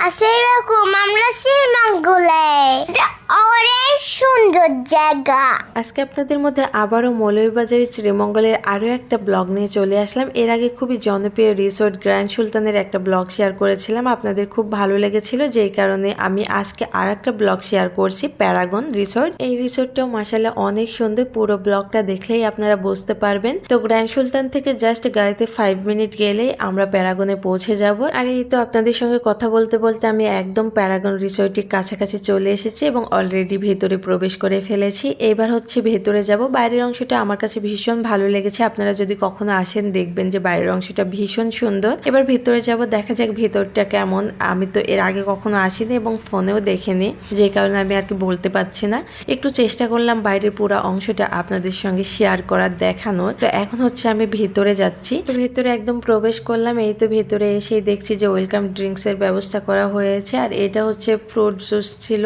আসসালামাইকুম আমরা শ্রীমঙ্গলে এটা অনেক সুন্দর জায়গা। আজকে আপনাদের মধ্যে আবারও মৌলভীবাজারের শ্রীমঙ্গলের আরও একটা ব্লগ নিয়ে চলে আসলাম। এর আগে খুবই জনপ্রিয় রিসোর্ট গ্র্যান্ড সুলতানের একটা ব্লগ শেয়ার করেছিলাম। আপনাদের খুব ভালো লেগেছিল, যেই কারণে আমি আজকে আর একটা ব্লগ শেয়ার করছি, প্যারাগন রিসোর্ট। এই রিসোর্টটাও মাসাল্লাহ অনেক সুন্দর, পুরো ব্লগটা দেখলেই আপনারা বুঝতে পারবেন। তো গ্র্যান্ড সুলতান থেকে জাস্ট গাড়িতে ফাইভ মিনিট গেলেই আমরা প্যারাগনে পৌঁছে যাব। আর এই তো আপনাদের সঙ্গে কথা বলতে বলতে আমি একদম প্যারাগন রিসোর্টের কাছাকাছি চলে এসেছি এবং অলরেডি ভেতরে প্রবেশ করে ফেলেছি। এবার হচ্ছে ভেতরে যাব। বাইরের অংশটা আমার কাছে ভীষণ ভালো লেগেছে। আপনারা যদি কখনো আসেন, দেখবেন যে বাইরের অংশটা ভীষণ সুন্দর। এবার ভেতরে যাব। দেখা যাক ভেতরটা কেমন। আমি তো এর আগে কখনো আসিনি এবং ফোনেও দেখিনি। যে কারণে আমি আর কি বলতে পারছি না। একটু চেষ্টা করলাম বাইরের পুরো অংশটা আপনাদের সঙ্গে শেয়ার করার, দেখানোর। তো এখন হচ্ছে আমি ভেতরে যাচ্ছি। তো ভেতরে একদম প্রবেশ করলাম। এই তো ভেতরে এসেই দেখছি যে ওয়েলকাম ড্রিঙ্কস এর ব্যবস্থা করা হয়েছে। আর এটা হচ্ছে ফ্রুট জুস ছিল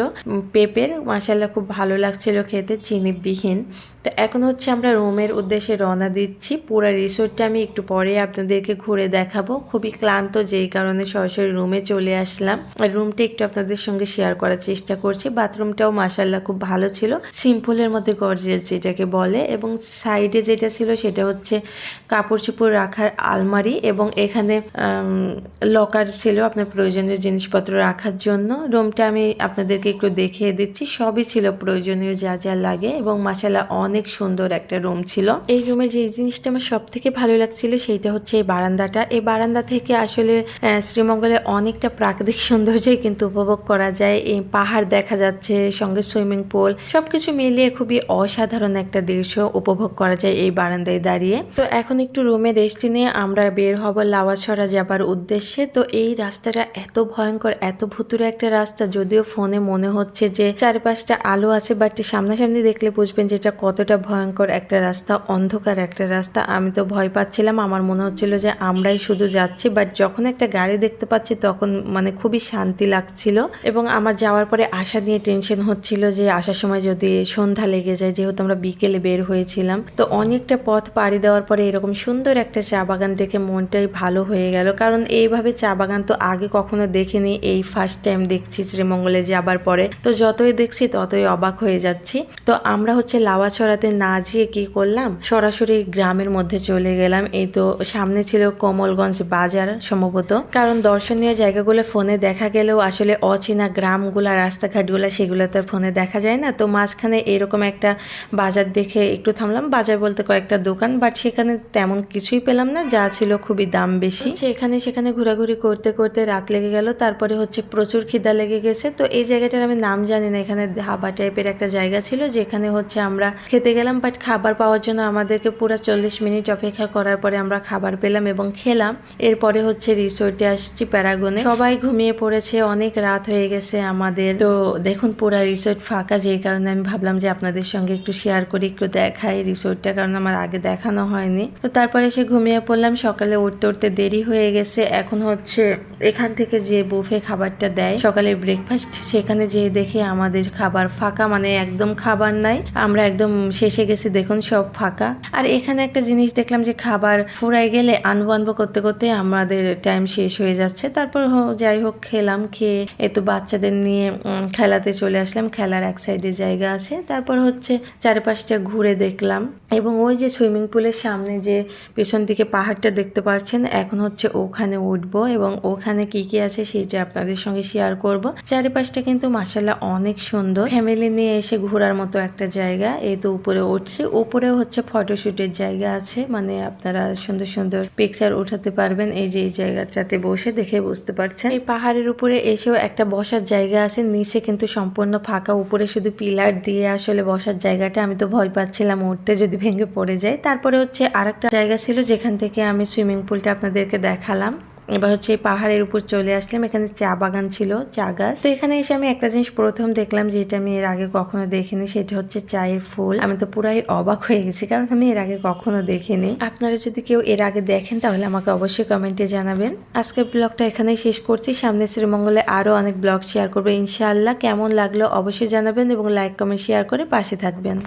পেঁপের মাসাল্লাহ খুব ভালো লাগছিল খেতে চিনিবিহীন তো এখন হচ্ছে আমরা রুমের উদ্দেশ্যে রওনা দিচ্ছি। পুরো রিসোর্টটা আমি একটু পরে আপনাদেরকে ঘুরে দেখাবো। খুবই ক্লান্ত, যেই কারণে সরাসরি রুমে চলে আসলাম। রুমটা একটু আপনাদের সঙ্গে শেয়ার করার চেষ্টা করছি। বাথরুমটাও মাসাল্লাহ খুব ভালো ছিল। সিম্পলের মধ্যে গর্জিয়াস যেটাকে বলে এবং সাইডে যেটা ছিল সেটা হচ্ছে কাপড় চোপড় রাখার আলমারি এবং এখানে লকার ছিল আপনার প্রয়োজনীয় জিনিসপত্র রাখার জন্য। রুমটা আমি আপনাদেরকে একটু দেখিয়ে দিচ্ছি। সবই ছিল প্রয়োজনীয় যা যা লাগে এবং মাসালা অনেক সুন্দর একটা রুম ছিল। এই রুমে যে জিনিসটা আমার সব থেকে ভালো লাগছিল সেইটা হচ্ছে এই বারান্দাটা। এই বারান্দা থেকে আসলে শ্রীমঙ্গলে অনেকটা প্রাকৃতিক সৌন্দর্যই কিন্তু উপভোগ করা যায়। এই পাহাড় দেখা যাচ্ছে, সঙ্গে সুইমিং পুল সবকিছু মিলিয়ে খুবই অসাধারণ একটা দৃশ্য উপভোগ করা যায় এই বারান্দায় দাঁড়িয়ে। তো এখন একটু রুমে রেস্ট নিয়ে আমরা বের হব লাওয়াছড়া যাবার উদ্দেশ্যে। তো এই রাস্তাটা এত ভয়ঙ্কর, এত ভুতুরে একটা রাস্তা, যদিও ফোনে মনে হচ্ছে যে চারপাশটা আলো আছে বাট সামনাসামনি দেখলে বুঝবেন যে এটা কতটা ভয়ঙ্কর একটা রাস্তা, অন্ধকার একটা রাস্তা, আমি তো ভয় পাচ্ছিলাম। আমার মনে হচ্ছিল যে আমরাই শুধু যাচ্ছি বাট যখন একটা গাড়ি দেখতে পাচ্ছি তখন মানে খুবই শান্তি লাগছিল। এবং আমার যাওয়ার পরে আশা নিয়ে টেনশন হচ্ছিল যে আসার সময় যদি সন্ধ্যা লেগে যায়, যেহেতু আমরা বিকেলে বের হয়েছিলাম। তো অনেকটা পথ পাড়ি দেওয়ার পরে এরকম সুন্দর একটা চা বাগান দেখে মনটাই ভালো হয়ে গেল। কারণ এইভাবে চা বাগান তো আগে কখনো দেখিনি, এই ফার্স্ট টাইম দেখছি শ্রীমঙ্গলে যাবার পরে। তো যতই দেখছি ততই অবাক হয়ে যাচ্ছি। তো আমরা হচ্ছে লাওয়াছড়াতে না যেয়ে কি করলাম? সরাসরি গ্রামের মধ্যে চলে গেলাম। এই তো সামনে ছিল কমলগঞ্জ বাজার সম্ভবত। কারণ দর্শনীয় জায়গাগুলো ফোনে দেখা গেলেও আসলে অচেনা গ্রামগুলা, রাস্তাঘাটগুলা সেগুলো তো ফোনে দেখা যায় না। তো মাঝখানে এরকম একটা বাজার দেখে একটু থামলাম। বাজার বলতে কয়েকটা দোকান বাট সেখানে তেমন কিছুই পেলাম না, যা ছিল খুবই দাম বেশি। সেখানে সেখানে ঘোরাঘুরি করতে করতে রাত লেগে গেল। তারপরে হচ্ছে প্রচুর খিদা লেগে গেছে। তো এই জায়গাটার আমি নাম জানি না, এখানে ধাবা টাইপের একটা জায়গা ছিল, যেখানে হচ্ছে আমরা খেতে গেলাম বাট খাবার পাওয়ার জন্য আমাদেরকে পুরো চল্লিশ মিনিট অপেক্ষা করার পরে আমরা খাবার পেলাম এবং খেলাম। এরপরে হচ্ছে রিসোর্টে আসছি প্যারাগনে। সবাই ঘুমিয়ে পড়েছে, অনেক রাত হয়ে গেছে আমাদের। তো দেখুন, পুরো রিসোর্ট ফাঁকা, যেই কারণে আমি ভাবলাম যে আপনাদের সঙ্গে একটু শেয়ার করি, একটু দেখাই রিসোর্টটা কারণ আমার আগে দেখানো হয়নি। তো তারপরে এসে ঘুমিয়ে পড়লাম, সকালে উঠতে উঠতে দেরি হয়ে গেছে। এখন হচ্ছে এখান থেকে যে বুফে খাবারটা দেয়, সকালে ব্রেকফাস্ট সেখানে যেয়ে দেখে আমাদের খাবার ফাঁকা মানে একদম খাবার নাই। আমরা একদম শেষে গেছি, দেখুন সব ফাঁকা। আর এখানে একটা জিনিস দেখলাম যে খাবার ফুরাই গেলে আনব আনব করতে করতে আমাদের টাইম শেষ হয়ে যাচ্ছে। তারপর যাই হোক, খেলাম, খেয়ে এতো বাচ্চাদের নিয়ে খেলাতে চলে আসলাম। খেলার এক সাইডে জায়গা আছে। তারপর হচ্ছে চারপাশটা ঘুরে দেখলাম। এবং ওই যে সুইমিং পুলের সামনে যে পেছন দিকে পাহাড়টা দেখতে পাচ্ছেন, এখন হচ্ছে ওখানে উঠবো এবং ওখানে কি কি আছে সেটা আপনাদের সঙ্গে শেয়ার করব। চারিপাশটা কিন্তু মাসাল্লাহ অনেক সুন্দর। ফ্যামিলি নিয়ে এসে ঘোরার মতো একটা জায়গা। এই তো উপরে উঠছে। উপরে হচ্ছে ফটোশুটের জায়গা আছে। মানে আপনারা সুন্দর সুন্দর পিকচার উঠাতে পারবেন এই যে এই জায়গাটাতে বসে দেখে বুঝতে পারছেন। এই পাহাড়ের উপরে এসেও একটা বসার জায়গা আছে। নিচে কিন্তু সম্পূর্ণ ফাঁকা। উপরে শুধু পিলার দিয়ে আসলে বসার জায়গাটা। আমি তো ভয় পাচ্ছিলাম উঠতে যদি ভেঙে পড়ে যায়। তারপরে হচ্ছে আরেকটা জায়গা ছিল যেখান থেকে আমি সুইমিং পুলটা আপনাদেরকে দেখালাম। এবার হচ্ছে এই পাহাড়ের উপর চলে আসলাম, এখানে চা বাগান ছিল, চা গাছ। তো এখানে এসে আমি একটা জিনিস প্রথম দেখলাম যেটা আমি এর আগে কখনো দেখিনি, সেটা হচ্ছে চায়ের ফুল। আমি তো পুরাই অবাক হয়ে গেছি, কারণ আমি এর আগে কখনো দেখিনি। আপনারা যদি কেউ এর আগে দেখেন, তাহলে আমাকে অবশ্যই কমেন্টে জানাবেন। আজকের ব্লগটা এখানেই শেষ করছি। সামনে শ্রীমঙ্গলে আরও অনেক ব্লগ শেয়ার করব, ইনশাআল্লাহ। কেমন লাগল অবশ্যই জানাবেন এবং লাইক কমেন্ট শেয়ার করে পাশে থাকবেন।